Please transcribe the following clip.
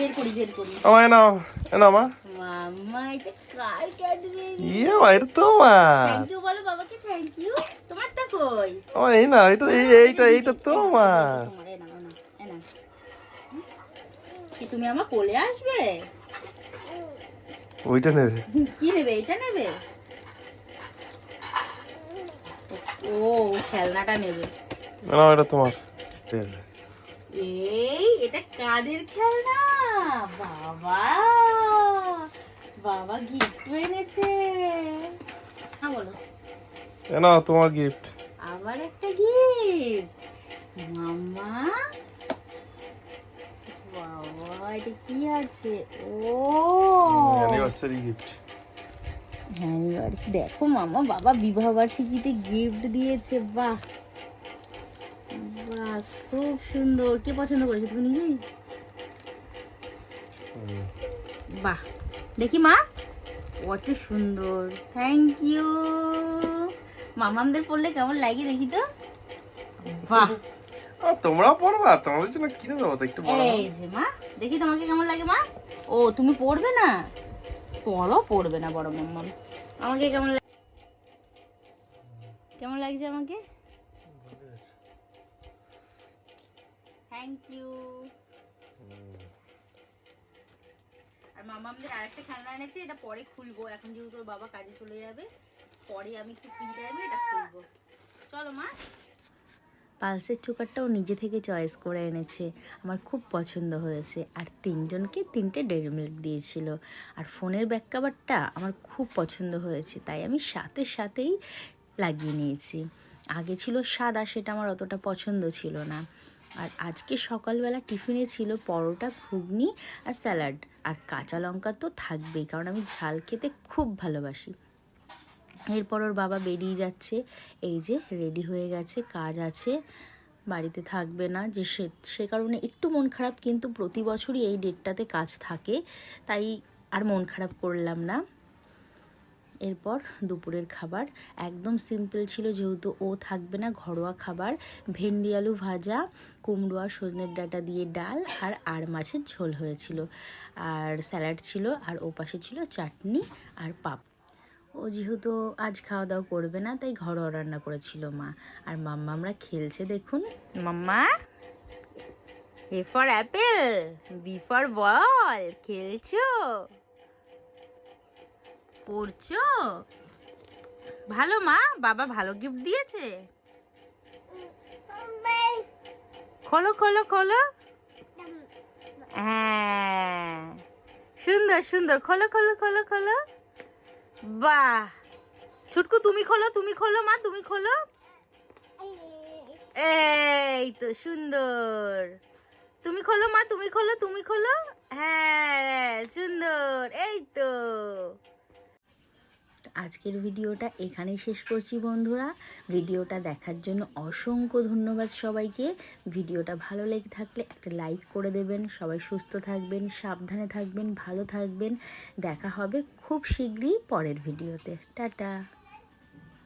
বের করি বের করি। এ নাও নাও মা। মাম্মা এটা কার ক্যাডবেরি? ইয়ে এটা তোমার থ্যাংক ইউ বলো বাবাকে থ্যাংক ইউ তোমারটা কই? ও এই না এটা এই এইটা এইটা তোমার তোমার? কি তুমি আমার কোলে আসবে? ওইটা নেবে। কি নেবে এটা নেবে? ও খেলনাটা নেবে। না এটা তোমার। এই এটা কাদের খেলনা? বাবা বাবা গিফট এনেছে। হ্যাঁ বলো। তোমার গিফট আবার একটা গিফট মাম্মা বাবা এটা কি আছে? ও। অ্যানিভার্সারি গিফট এবার দেখো মামা বাবা বিবাহ বার্ষিকীতে গিফট দিয়েছে বাহ। বাহ খুব সুন্দর। কে পছন্দ করেছে তুমি নিজেই? বাহ দেখি মা। কত সুন্দর। থ্যাংক ইউ মামামদের পড়লে কেমন লাগে দেখি তো? বাহ। তোমরাও পড়বা তোমাদের জন্য কিনে দেবো তো একটু এই যে মা দেখি তোমাকে কেমন লাগে মা। ও তুমি পড়বে না? পড়ো পড়বে না বড় মাম্মাম আমাকে কেমন লাগে কেমন লাগছে আমাকে? থ্যাংক ইউ আর মামা আমাদের আরেকটা খেলনা এনেছে, এটা পরে খুলবো। এখন যেহেতু বাবা কাজে চলে যাবে, পরে আমি একটু ফ্রি টাইমে এটা খুলবো। চলো মা। পালসের চোকারটাও নিজে থেকে চয়েস করে এনেছে। আমার খুব পছন্দ হয়েছে। আর তিনজনকে তিনটে ডেরি মিল্ক দিয়েছিল। আর ফোনের ব্যাক কাভারটা আমার খুব পছন্দ হয়েছে। তাই আমি সাথে সাথেই লাগিয়ে নিয়েছি। আগে ছিল সাদা, সেটা আমার অতটা পছন্দ ছিল না। আর আজকে সকালবেলা টিফিনে ছিল পরোটা, ঘুগনি আর স্যালাড। আর কাঁচা লঙ্কা তো থাকবেই, কারণ আমি ঝাল খেতে খুব ভালোবাসি। এরপর ওর বাবা বেরিয়ে যাচ্ছে। এই যে রেডি হয়ে গেছে, কাজ আছে, বাড়িতে থাকবে না। যে সে সে কারণে একটু মন খারাপ, কিন্তু প্রতি বছরই এই ডেটটাতে কাজ থাকে, তাই আর মন খারাপ করলাম না। এরপর দুপুরের খাবার। একদম সিম্পল ছিল যেহেতু ও থাকবে না, ঘরোয়া খাবার। ভেন্ডি আলু ভাজা, কুমড়ো আর সজনের ডাঁটা দিয়ে ডাল আর আর মাছের ঝোল হয়েছিল। আর স্যালাড ছিল আর ও পাশে ছিল চাটনি আর পাপ। ও যেহেতু আজ খাওয়া দাওয়া করবে না, তাই ঘরোয়া রান্না করেছিল মা। আর মাম্মা, আমরা খেলছে দেখুন। মাম্মা A for apple B for ball খেলছো? পড়ছো ভালো মা, বাবা ভালো গিফট দিয়েছে? খোলো খোলো খোলো। হ্যাঁ। সুন্দর সুন্দর। খোলো খোলো খোলো খোলো। বাহ! ছুটকু, তুমি খোলো তুমি খোলো মা, তুমি খোলো। এই তো সুন্দর। তুমি খোলো মা, তুমি খোলো তুমি খোলো। হ্যাঁ সুন্দর। এই তো। আজকের ভিডিওটা এখানেই শেষ করছি বন্ধুরা। ভিডিওটা দেখার জন্য অসংখ্য ধন্যবাদ সবাইকে। ভিডিওটা ভালো লেগে থাকলে একটা লাইক করে দেবেন। সবাই সুস্থ থাকবেন, সাবধানে থাকবেন, ভালো থাকবেন। দেখা হবে খুব শীঘ্রই পরের ভিডিওতে। টাটা।